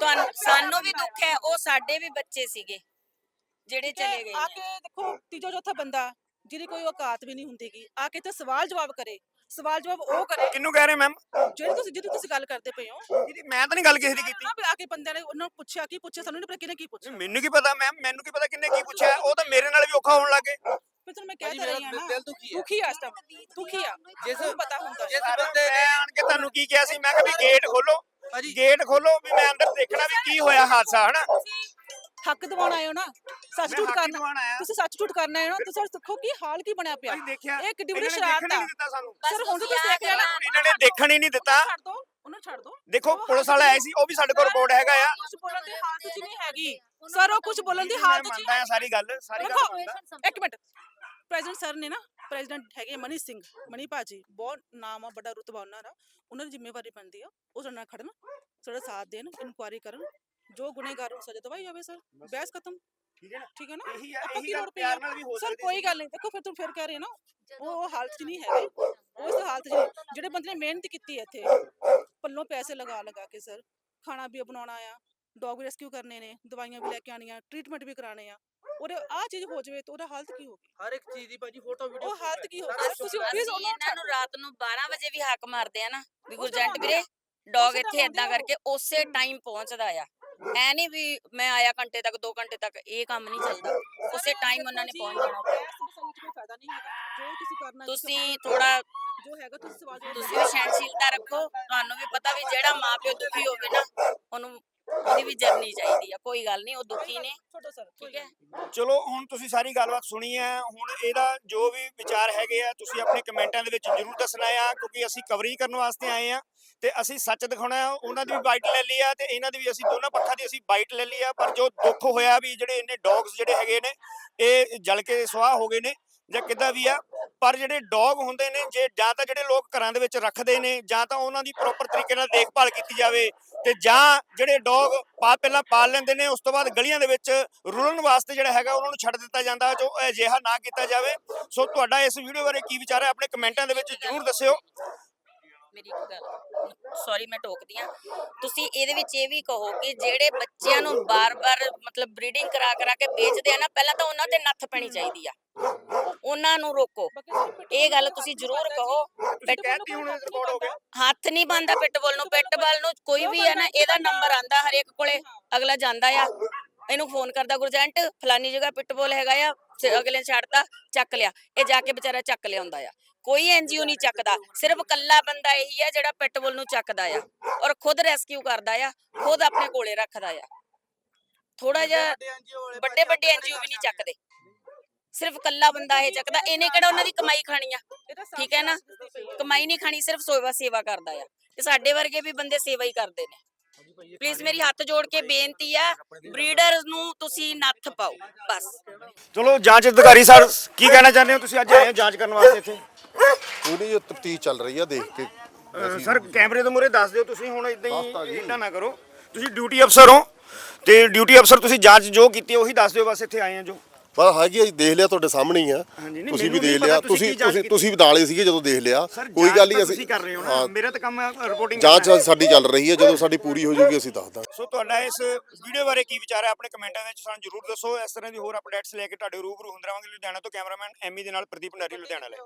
ਤੁਹਾਨੂੰ ਸਾਨੂੰ ਵੀ ਦੁੱਖ ਹੈ ਉਹ ਸਾਡੇ ਵੀ ਬੱਚੇ ਸੀਗੇ। ਜਿਹੜੇ ਚਲੇ ਗਏ ਆ ਨੇ। ਕੇ ਦੇਖੋ ਤੀਜਾ ਚੌਥਾ ਬੰਦਾ ਜਿਹਦੀ ਕੋਈ ਔਕਾਤ ਵੀ ਨਹੀਂ ਹੁੰਦੀਗੀ। ਆ ਕੇ ਤੇ ਸਵਾਲ ਜਵਾਬ ਕਰੇ। ਸਵਾਲ ਜਵਾਬ ਉਹ ਕਰੇ ਕਿਹਨੂੰ ਕਹਿ ਰਹੇ ਮੈਮ ਜਿਹੜੀ ਤੁਸੀਂ ਜਿਹਦੀ ਤੁਸੀਂ ਗੱਲ ਕਰਦੇ ਪਏ ਹੋ। ਮੈਂ ਤਾਂ ਨਹੀਂ ਗੱਲ ਕਿਸੇ ਦੀ ਕੀਤੀ। ਨਾ ਆ ਕੇ ਬੰਦਿਆਂ ਨੇ ਉਹਨਾਂ ਨੂੰ ਪੁੱਛਿਆ ਕੀ ਪੁੱਛਿਆ? ਸਾਨੂੰ ਨਹੀਂ ਪਤਾ ਕਿਹਨੇ ਕੀ ਪੁੱਛਿਆ। ਮੈਨੂੰ ਕੀ ਪਤਾ ਮੈਮ ਮੈਨੂੰ ਕੀ ਪਤਾ ਕਿੰਨੇ ਕੀ ਪੁੱਛਿਆ? ਉਹ ਤਾਂ ਮੇਰੇ ਨਾਲ ਵੀ ਔਖਾ ਹੋਣ ਲੱਗੇ ਫਿਰ ਤੁਹਾਨੂੰ ਮੈਂ ਕਹਿ ਤਾਂ ਰਹੀ ਹਾਂ ਨਾ। ਦਿਲ ਦੁਖੀ ਹੈ। ਦੁਖੀ ਆ ਇਸ ਟਾਈਮ ਦੁਖੀ ਆ। ਜਿਸ- ਜਿਸ ਪਤਾ ਹੁੰਦਾ। ਜਿਸ। ਬੰਦੇ ਮੈਂ ਆਣ ਕੇ ਤੁਹਾਨੂੰ ਕੀ ਕਿਹਾ ਸੀ? ਮੈਂ ਕਿਹਾ ਵੀ ਗੇਟ ਖੋਲੋ। ਭਾਜੀ ਗੇਟ ਖੋਲੋ ਵੀ ਮੈਂ ਅੰਦਰ ਦੇਖਣਾ ਵੀ ਕੀ ਹੋਇਆ ਹਾਦਸਾ ਹਨਾ? ਹੱਕ ਦਿਵਾਉਣ ਆਏ ਹੋ ਨਾ। ਸੱਚ ਝੂਠ ਕਰਨਾ ਆਇਆ। ਤੁਸੀਂ ਸੱਚ ਝੂਠ ਕਰਨਾ ਹੈ ਨਾ ਤੁਸੀਂ ਦੇਖੋ ਕੀ ਹਾਲ ਕੀ ਬਣਿਆ ਪਿਆ। ਇਹ ਕਿੱਡੀ ਵੱਡੀ ਸ਼ਰਾਰਤ ਆ। ਨਹੀਂ ਦਿੱਤਾ ਸਾਨੂੰ। ਸਰ ਹੁਣ ਤੁਸੀਂ ਤੁਸੀਂ ਆ ਦੇਖਿਆ ਨਾ ਇਹਨਾਂ ਨੇ ਦੇਖਣ ਹੀ ਨਹੀਂ ਦਿੱਤਾ। ਛੱਡ ਦੋ ਉਹਨੂੰ ਛੱਡ ਦੋ। ਦੇਖੋ ਪੁਲਿਸ ਵਾਲਾ ਆਏ ਸੀ ਉਹ ਵੀ ਸਾਡੇ ਕੋਲ ਰਿਪੋਰਟ ਹੈਗਾ ਆ। ਕੁਝ ਬੋਲਣ ਦੀ ਹਾਲਤ 'ਚ ਨਹੀਂ ਹੈਗੀ। ਸਰ ਉਹ ਕੁਝ ਬੋਲਣ ਦੀ ਹਾਲਤ 'ਚ ਮੰਨਦਾ ਸਾਰੀ ਗੱਲ ਸਾਰੀ ਗੱਲ ਦੇਖੋ ਇੱਕ ਮਿੰਟ। ਪ੍ਰੈਜ਼ੀਡੈਂਟ ਸਰ ਨੇ ਨਾ ਪ੍ਰੈਜ਼ੀਡੈਂਟ ਹੈਗੇ ਮਨੀ ਸਿੰਘ ਮਨੀ ਭਾਜੀ ਬਹੁਤ ਨਾਮ ਆ ਵੱਡਾ ਰੁਤਬਾ ਉਹਨਾਂ ਦਾ। ਉਹਨਾਂ ਦੀ ਜ਼ਿੰਮੇਵਾਰੀ ਬਣਦੀ ਆ। ਉਹ ਸਾਡੇ ਨਾਲ ਖੜਨ ਸਾਡਾ ਸਾਥ ਦੇਣ ਇਨਕੁਆਇਰੀ ਕਰਨ। ਜੋ ਗੁਨੇਗਾਰ ਨੂੰ ਸਜ਼ਾ ਦਵਾਈ ਜਾਵੇ ਸਰ। ਬਹਿਸ ਖਤਮ। ਠੀਕ ਹੈ ਨਾ? ਠੀਕ ਹੈ ਨਾ? ਇਹੀ ਆ ਆਪਾਂ ਇਹੀ ਗੱਲ ਪਿਆਰ? ਨਾਲ ਵੀ ਹੋ ਸਰ ਸਕਦੀ ਕੋਈ ਸੀ। ਗੱਲ ਨਹੀਂ ਦੇਖੋ ਫਿਰ ਤੂੰ ਫਿਰ ਕਹਿ ਰਹੇ ਹੋ ਨਾ ਉਹ ਹਾਲਤ 'ਚ ਨਹੀਂ ਹੈਗੇ। ਉਹ ਇਸ ਹਾਲਤ 'ਚ। ਜਿਹੜੇ ਬੰਦੇ ਨੇ ਮਿਹਨਤ ਕੀਤੀ ਹੈ ਇੱਥੇ ਪੱਲੋਂ ਪੈਸੇ ਲਗਾ ਲਗਾ ਕੇ ਸਰ ਖਾਣਾ ਵੀ ਬਣਾਉਣਾ ਆ ਡੌਗ ਰੈਸਕਿਊ ਕਰਨੇ ਨੇ ਦਵਾਈਆਂ ਵੀ ਲੈ ਕੇ ਆਣੀਆਂ ਟ੍ਰੀਟਮੈਂਟ ਵੀ ਕਰਾਣੇ ਆ ਔਰ ਆ ਚੀਜ਼ ਹੋ ਜਾਵੇ ਤਾਂ ਉਹਦਾ ਹਾਲਤ ਕੀ ਹੋਗੀ ਹਰ ਇੱਕ ਚੀਜ਼ ਦੀ ਭਾਜੀ ਫੋਟੋ ਵੀਡੀਓ ਉਹ ਹਾਲਤ ਕੀ ਹੋਗੀ ਅਸੀਂ ਤੁਸੀਂ ਪਲੀਜ਼ ਉਹਨੂੰ ਇਹਨਾਂ ਨੂੰ ਰਾਤ ਨੂੰ 12 ਵਜੇ ਵੀ ਹੱਕ ਮਾਰਦੇ ਆ ਨਾ ਵੀ ਉਸ ਗੁਰਜੰਟ ਵੀਰੇ ਡੌਗ ਉਸੇ ਇੱਥੇ ਆ। ਕਰਕੇ ਉਸੇ ਟਾਈਮ ਪਹੁੰਚਦਾ ਆ। ਐ ਨਹੀਂ ਵੀ ਮੈਂ ਆਇਆ ਘੰਟੇ ਤੱਕ 2 ਘੰਟੇ ਤੱਕ ਇਹ ਕੰਮ ਨਹੀਂ ਚੱਲਦਾ। ਉਸੇ ਟਾਈਮ ਉਹਨਾਂ ਨੇ ਪਹੁੰਚ ਜਾਣਾ। ਫਾਇਦਾ ਨਹੀਂ ਹੈਗਾ। ਜੋ ਤੁਸੀਂ ਕਰਨਾ ਤੁਸੀਂ ਥੋੜਾ ਜੋ ਹੈਗਾ ਤੁਸੀਂ ਸਵਾਲ ਤੁਸੀਂ ਸਹਿਣਸ਼ੀਲਤਾ ਰੱਖੋ। ਤੁਹਾਨੂੰ ਵੀ ਪਤਾ ਵੀ ਜਿਹੜਾ ਮਾਪਿਓ ਦੁਖੀ ਹੋਵੇ ਨਾ ਉਹਨੂੰ ਉਹਦੀ ਵੀ ਜਰਨੀ ਚਾਹੀਦੀ ਆ ਕੋਈ ਗੱਲ ਨਹੀਂ ਉਹ ਦੁਖੀ ਨੇ ਛੋਟੋ ਸਰ ਠੀਕ ਹੈ? ਚਲੋ ਹੁਣ ਤੁਸੀਂ ਸਾਰੀ ਗੱਲਬਾਤ ਸੁਣੀ ਹੈ ਹੁਣ ਇਹਦਾ ਜੋ ਵੀ ਵਿਚਾਰ ਹੈਗੇ ਆ ਤੁਸੀਂ ਆਪਣੇ ਕਮੈਂਟਾਂ ਦੇ ਵਿੱਚ ਜਰੂਰ ਦੱਸਣਾ ਆ ਕਿਉਂਕਿ ਅਸੀਂ ਕਵਰਿੰਗ ਕਰਨ ਵਾਸਤੇ ਆਏ ਆ ਤੇ ਅਸੀਂ ਸੱਚ ਦਿਖਾਉਣਾ ਆ ਉਹਨਾਂ ਦੀ ਵੀ ਬਾਈਟ ਲੈ ਲਈ ਆ ਤੇ ਇਹਨਾਂ ਦੀ ਵੀ ਅਸੀਂ ਦੋਨਾਂ ਪੱਖਾਂ ਦੀ ਅਸੀਂ ਬਾਈਟ ਲੈ ਲਈ ਆ ਪਰ ਜੋ ਦੁੱਖ ਹੋਇਆ ਵੀ ਜਿਹੜੇ ਇਹਨੇ ਡੌਗਸ ਜਿਹੜੇ ਹੈਗੇ ਨੇ ਇਹ ਜਲ ਕੇ ਸੁਆਹ ਹੋ ਗਏ ਨੇ ਜਾਂ ਕਿੱਦਾਂ ਵੀ ਆ, ਪਰ ਜਿਹੜੇ ਡੌਗ ਹੁੰਦੇ ਨੇ, ਜੇ ਜਾਂ ਤਾਂ ਜਿਹੜੇ ਲੋਕ ਘਰਾਂ ਦੇ ਵਿੱਚ ਰੱਖਦੇ ਨੇ, ਜਾਂ ਤਾਂ ਉਹਨਾਂ ਦੀ ਪ੍ਰੋਪਰ ਤਰੀਕੇ ਨਾਲ ਦੇਖਭਾਲ ਕੀਤੀ ਜਾਵੇ, ਤੇ ਜਾਂ ਜਿਹੜੇ ਡੌਗ ਪਾ ਪਹਿਲਾਂ ਪਾਲ ਲੈਂਦੇ ਨੇ, ਉਸ ਤੋਂ ਬਾਅਦ ਗਲੀਆਂ ਦੇ ਵਿੱਚ ਰੁਲਣ ਵਾਸਤੇ ਜਿਹੜਾ ਹੈਗਾ, ਉਹਨਾਂ ਨੂੰ ਛੱਡ ਦਿੱਤਾ ਜਾਂਦਾ, ਜੋ ਅਜਿਹਾ ਨਾ ਕੀਤਾ ਜਾਵੇ। ਸੋ ਤੁਹਾਡਾ ਇਸ ਵੀਡੀਓ ਬਾਰੇ ਕੀ ਵਿਚਾਰ ਹੈ, ਆਪਣੇ ਕਮੈਂਟਾਂ ਦੇ ਵਿੱਚ ਜਰੂਰ ਦੱਸਿਓ। ਮੇਰੀ ਇੱਕ ਗੱਲ ਸੌਰੀ ਮੈਂ ਟੋਕਦੀ ਆ ਤੁਸੀਂ ਇਹਦੇ ਵਿੱਚ ਇਹ ਵੀ ਕਹੋ ਕਿ ਜਿਹੜੇ ਬੱਚਿਆਂ ਨੂੰ ਬਾਰ-ਬਾਰ ਮਤਲਬ ਬਰੀਡਿੰਗ ਕਰਾ ਕਰਾ ਕੇ ਵੇਚਦੇ ਆ ਨਾ ਪਹਿਲਾਂ ਤਾਂ ਉਹਨਾਂ ਤੇ ਨੱਥ ਪੈਣੀ ਚਾਹੀਦੀ ਆ। ਉਹਨਾਂ ਨੂੰ ਰੋਕੋ। ਇਹ ਗੱਲ ਤੁਸੀਂ ਜ਼ਰੂਰ ਕਹੋ। ਤੁਸੀਂ ਕਹਿਤੀ ਹੁਣ ਰਿਕਾਰਡ ਹੋ ਗਿਆ। ਹੱਥ ਨਹੀਂ ਬੰਦਾ ਪਿੱਟਬੁਲ ਨੂੰ। ਪਿੱਟਬੁਲ ਨੂੰ ਕੋਈ ਵੀ ਹੈ ਨਾ ਇਹਦਾ ਨੰਬਰ ਆਂਦਾ ਹਰੇਕ ਕੋਲੇ। ਅਗਲਾ ਜਾਂਦਾ ਆ। ਇਹਨੂੰ ਫੋਨ ਕਰਦਾ ਗੁਰਜੰਟ ਫਲਾਨੀ ਜਗ੍ਹਾ ਪਿੱਟਬੁਲ ਹੈਗਾ ਆ। ਅਗਲੇ ਨੇ ਛੱਡਤਾ ਚੱਕ ਲਿਆ। ਇਹ ਜਾ ਕੇ ਵਿਚਾਰਾ ਚੱਕ ਲਿਆਉਂਦਾ ਆ। ਕੋਈ ਐਨਜੀਓ ਨਹੀਂ ਚੱਕਦਾ। ਸਿਰਫ ਕੱਲਾ ਬੰਦਾ ਇਹੀ ਆ ਜਿਹੜਾ ਪਿੱਟਬੁਲ ਨੂੰ ਚੱਕਦਾ ਆ ਔਰ ਖੁਦ ਰੈਸਕਿਊ ਕਰਦਾ ਆ ਖੁਦ ਆਪਣੇ ਕੋਲੇ ਰੱਖਦਾ ਆ। ਥੋੜਾ ਜਿਹਾ ਵੱਡੇ ਵੱਡੇ ਐਨਜੀਓ ਵੀ ਨਹੀਂ ਚੱਕਦੇ? ਸਿਰਫ ਕੱਲਾ ਬੰਦਾ ਇਹ ਚੱਕਦਾ ਇਹਨੇ ਕਿਹੜਾ ਉਹਨਾਂ ਦੀ ਕਮਾਈ ਖਾਣੀ ਆ? ਠੀਕ ਹੈ ਨਾ? ਕਮਾਈ ਨਹੀਂ ਖਾਣੀ ਸਿਰਫ ਸੇਵਾ ਸੇਵਾ ਕਰਦਾ ਆ। ਤੇ ਸਾਡੇ ਵਰਗੇ ਵੀ ਬੰਦੇ ਸੇਵਾ ਹੀ ਕਰਦੇ ਨੇ। ਪਲੀਜ਼ ਮੇਰੀ ਹੱਥ ਜੋੜ ਕੇ ਬੇਨਤੀ ਆ ਬਰੀਡਰਸ ਨੂੰ ਤੁਸੀਂ ਨੱਥ ਪਾਓ ਬਸ। ਚਲੋ ਜਾਂਚ ਅਧਿਕਾਰੀ ਸਰ ਕੀ ਕਹਿਣਾ ਚਾਹੁੰਦੇ ਹੋ? ਤੁਸੀਂ ਅੱਜ ਆਏ ਹੋ ਜਾਂਚ ਕਰਨ ਵਾਸਤੇ ਇੱਥੇ? ਉਹਦੀ ਤਫਤੀਸ਼ ਚੱਲ ਰਹੀ ਆ ਦੇਖ ਕੇ। ਸਰ ਕੈਮਰੇ ਦੇ ਮੂਹਰੇ ਦੱਸ ਦਿਓ ਤੁਸੀਂ ਹੁਣ ਇਦਾਂ ਦੱਸਤਾ ਹੀ ਜੀ। ਇਦਾਂ ਨਾ ਕਰੋ। ਤੁਸੀਂ ਡਿਊਟੀ ਅਫਸਰ ਹੋ ਤੇ ਡਿਊਟੀ ਅਫਸਰ ਤੁਸੀਂ ਜਾਂਚ ਜੋ ਕੀਤੀ ਹੈ ਉਹੀ ਦੱਸ ਦਿਓ ਬਸ ਇੱਥੇ ਆਏ ਆ ਜੋ। ਪਰ ਹੈਗੀ ਆ ਜੀ, ਦੇਖ ਲਿਆ ਤੁਹਾਡੇ ਸਾਹਮਣੇ ਹੀ ਆ। ਹਾਂਜੀ, ਨਹੀਂ, ਤੁਸੀਂ ਵੀ ਮੈਨੂੰ ਨਹੀਂ ਦੇਖ ਲਿਆ। ਪਤਾ ਤੁਸੀਂ ਤੁਸੀਂ ਕੀ ਜਾਂਚ ਤੁਸੀਂ ਕੀਤੀ। ਤੁਸੀਂ ਵੀ ਨਾਲੇ ਸੀਗੇ ਜਦੋਂ ਦੇਖ ਲਿਆ। ਸਰ ਕੋਈ ਗੱਲ ਨਹੀਂ ਅਸੀਂ ਕਰ ਰਹੇ ਹੋ ਨਾ। ਹਾਂ, ਮੇਰਾ ਤਾਂ ਕੰਮ ਰਿਪੋਰਟਿੰਗ ਜਾਂਚ ਸਾਡੀ ਚੱਲ ਰਹੀ ਹੈ ਜਦੋਂ ਸਾਡੀ ਪੂਰੀ ਹੋ ਜਾਊਗੀ ਅਸੀਂ ਦੱਸ ਦਾਂਗੇ। ਸੋ ਤੁਹਾਡਾ ਇਸ ਵੀਡੀਓ ਬਾਰੇ ਕੀ ਵਿਚਾਰ ਹੈ? ਆਪਣੇ ਕਮੈਂਟਾਂ ਵਿੱਚ ਸਾਨੂੰ ਜਰੂਰ ਦੱਸੋ। ਇਸ ਤਰ੍ਹਾਂ ਦੀ ਹੋਰ ਅਪਡੇਟਸ ਲੈ ਕੇ ਤੁਹਾਡੇ ਰੂਬਰੂ ਹੁੰਦੇ ਰਹਾਂਗੇ। ਲੁਧਿਆਣਾ ਤੋਂ ਕੈਮਰਾਮੈਨ ਐਮੀ ਦੇ ਨਾਲ ਪ੍ਰਦੀਪ ਭੰਡਾਰੀ ਲੁਧਿਆਣਾ ਲੈ